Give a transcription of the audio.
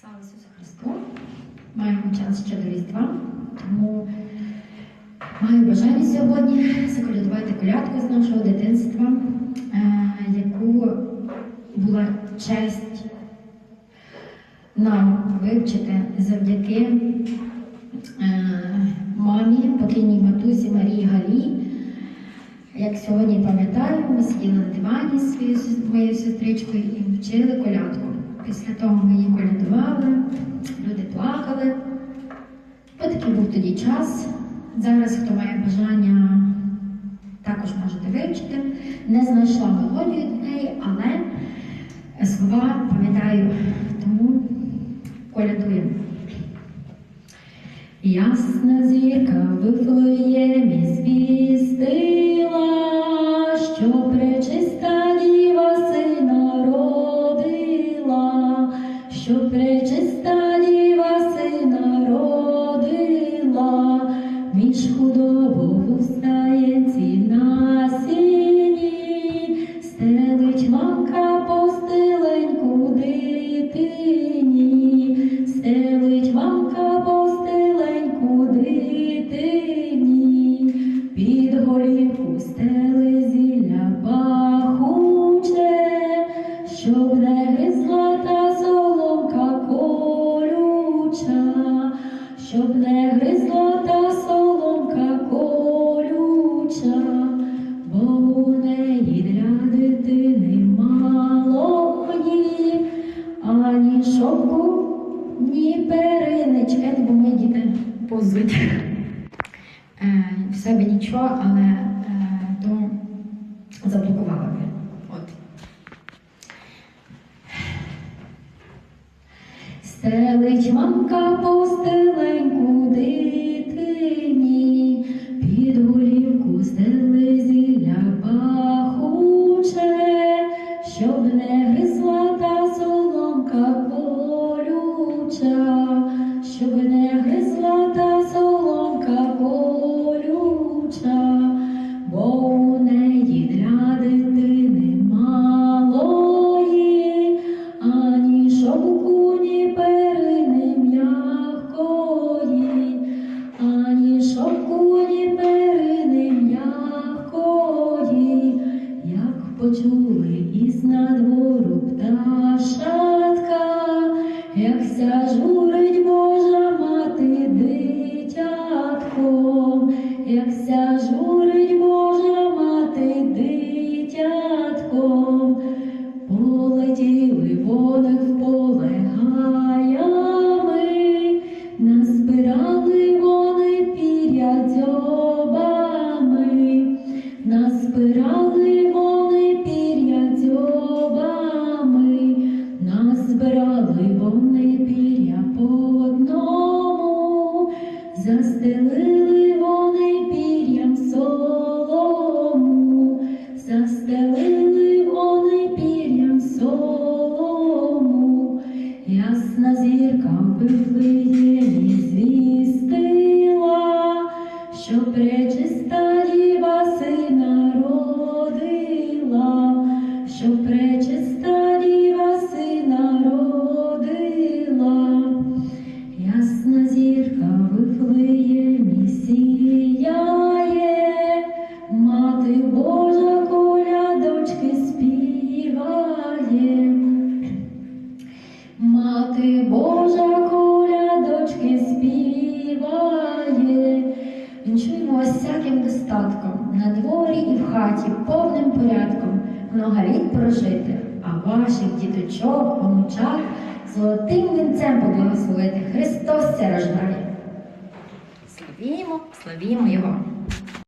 Слава Ісусу Христу! Маємо час ще до Різдва, тому маю бажання сьогодні заколядувати колядку з нашого дитинства, е, яку була честь нам вивчити завдяки е, мамі, покійній матусі Марії Галі. Як сьогодні пам'ятаю, ми сиділи на дивані з моєю сестричкою і вчили колядку. Після того ми її колядували, люди плакали. Ось такий був тоді час. Зараз, хто має бажання, також можете вивчити. Не знайшла мелодію до неї, але слова пам'ятаю, тому колядуємо. Ясна зірка в Вифлеємі звістила, між худобою стаєнці на сіні, стелить мамка постеленьку дитині, стелить мамка постеленьку дитині, під голівку стели повзуть. Е, в себе нічого, але е, то заблокувала би. От. Стелить мамка постеленьку дитині, під голівку стели зілля пахуче, щоб не гризла та соломка колюча, як журить Божа мати дитятком, як журить Божа застелили вони пір'ям солому, застелили вони пір'ям солому, ясна зірка Вифлеємі звістила, що пречиста діва сина родила, що пречиста Вінчуємо всяким достатком, на дворі і в хаті повним порядком, много літ прожити, а ваших діточок, онучат золотим вінцем поблагословити. Христос це рождає. Славімо, славімо Його.